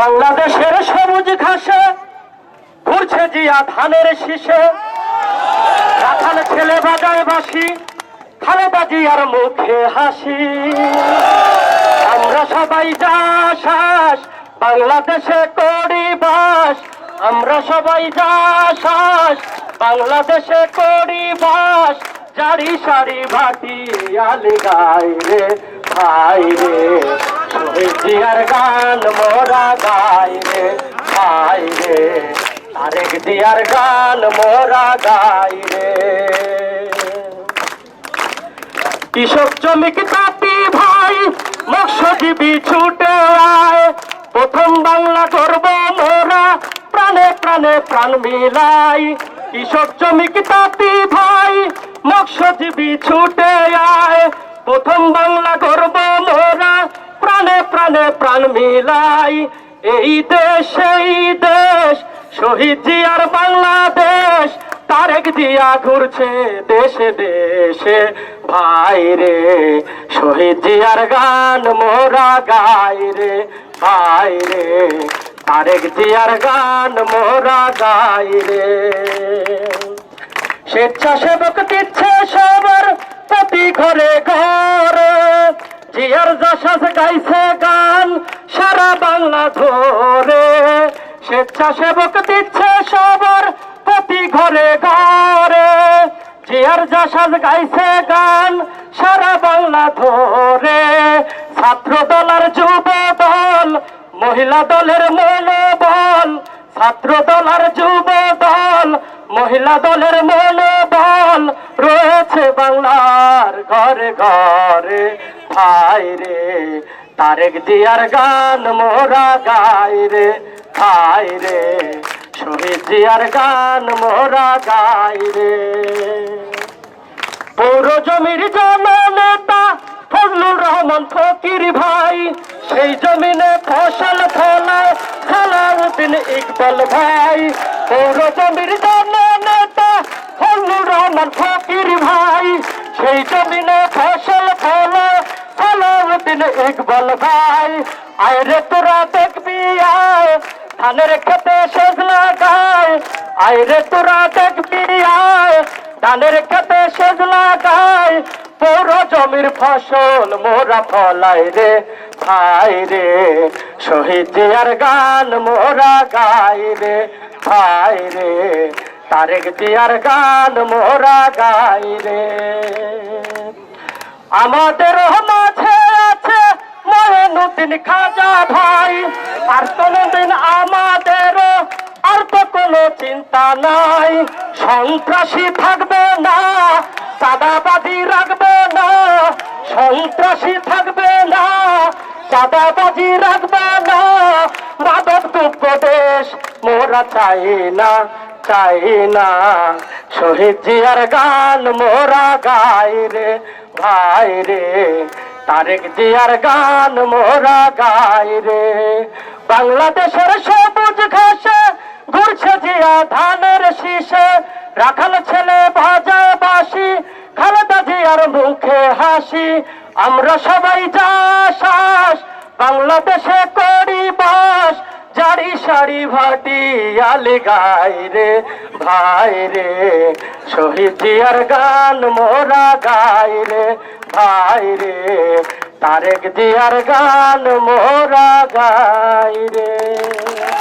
বাংলাদেশের সবুজ ঘাসে ঘুরছে জিয়া ধানের শীষে। রাখাল ছেলে বাজায় বাসি খালেদা জিয়ার মুখে হাসি। আমরা সবাই যাস বাংলাদেশে করি বাস। আমরা সবাই যাস বাংলাদেশে করি বাস। জারি সারি ভাটি আলি গাই রে, ভাই রে। জিয়ার গান মোরা গাই রে ভাই রে। তারেক দিয়ার গান মোরা গাই রে। কৃষক শ্রমিক তাঁতি ভাই, মৎস্যজীবী ছুটে আয়। প্রথম বাংলা করব মোরা, প্রাণে প্রাণে প্রাণ মিলাই। কৃষক শ্রমিক তাঁতি ভাই, মৎস্যজীবী ছুটে আয়। প্রথম বাংলা করব প্রাণে প্রাণে মিলাই, এই দেশ এই দেশ, শহীদ জিয়ার বাংলাদেশ, তারেক দিয়া ঘুরছে দেশে দেশে। ভাই রে, শহীদ জিয়ার গান মোরা গাই রে। ভাই রে, তারেক জিয়ার গান মোরা গাই রে। স্বেচ্ছাসেবক দিচ্ছে ধরে স্বেচ্ছাসেবক দিচ্ছে সবার প্রতি ঘরে ঘরে। জিয়ার যশাস গাইছে গান সারা বাংলা ধরে। ছাত্র দল আর যুব দল, মহিলা দলের মনোবল। ছাত্র দল আর যুব দল, মহিলা দলের মনোবল। রয়েছে বাংলার ঘরে ঘরে। ভাই রে। তারেক দিয়ার গান মোরা গাই রে ভাই রে। শহীদ জিয়ার গান মোরা গাই রে। পৌর জমির জননেতা ফজলুর রহমান ফকির ভাই, সেই জমিনে ফসল ফলায় সালাউদ্দিন ইকবাল ভাই। পৌর জমির জননেতা ফজলুর রহমান ফকির ভাই, সেই জমিনে ইকবাল ভাই, আয় রে তোরা দেখবি ধানের খেতে শেষ লাগায় আয় রে তোরা দেখবি ধানের খেতে সেচ লাগায় পৌর জমির ফসল মোরা ফলাই রে, ভাই রে। শহীদ জিয়ার গান মোরা গাই রে, ভাই রে। তারেক জিয়ার গান মোরা গাই রে। আমাদের ময়নুদ্দিন খাজা ভাই, আর কোনো দিন আমাদেরও আর তো কোনো চিন্তা নাই। সন্ত্রাসী থাকবে না, চাঁদাবাজি রাখবে না, সন্ত্রাসী থাকবে না, চাঁদাবাজি রাখবে না। মাদক দ্রব্য দেশ মোরা চাই না চাই না। শহীদ জিয়ার গান মোরা গাই রে, ভাই রে। তারেক জিয়ার গান মোরা গাই রে। বাংলাদেশের সবুজ ঘাসে ঘুরছে জিয়া ধানের শীষে। রাখাল ছেলে ভাজা বাসি খালেদা জিয়ার মুখে হাসি। আমরা সবাই যা বাংলাদেশে বাস সারি সারি ভাটি, আলে গাই রে, ভাই রে। শহীদ গান মোরা গাই রে, ভাই রে। তারেক দিয়ার গান মোরা গাই রে।